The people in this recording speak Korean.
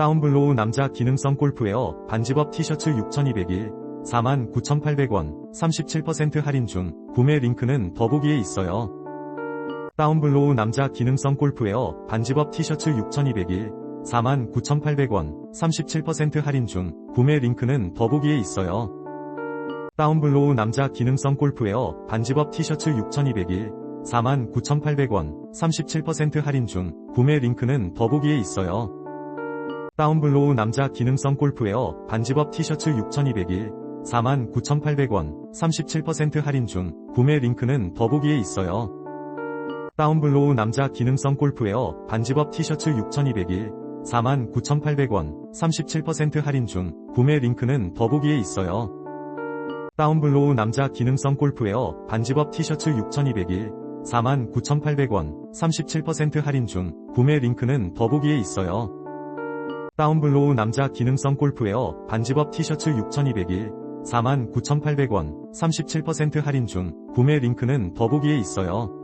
다운블로우 남자 기능성 골프웨어 반집업 티셔츠 6201 49,800원 37% 할인 중 구매 링크는 더보기에 있어요. 다운블로우 남자 기능성 골프웨어 반집업 티셔츠 6201 49,800원 37% 할인 중 구매 링크는 더보기에 있어요. 다운블로우 남자 기능성 골프웨어 반집업 티셔츠 6201 49,800원 37% 할인 중 구매 링크는 더보기에 있어요. 다운블로우 남자 기능성 골프웨어 반집업 티셔츠 6201 49,800원 37% 할인 중 구매 링크는 더보기에 있어요. 다운블로우 남자 기능성 골프웨어 반집업 티셔츠 6201 49,800원 37% 할인 중 구매 링크는 더보기에 있어요. 다운블로우 남자 기능성 골프웨어 반집업 티셔츠 6201 49,800원 37% 할인 중 구매 링크는 더보기에 있어요. 다운블로우 남자 기능성 골프웨어 반집업 티셔츠 6201 49,800원 37% 할인 중 구매 링크는 더보기에 있어요.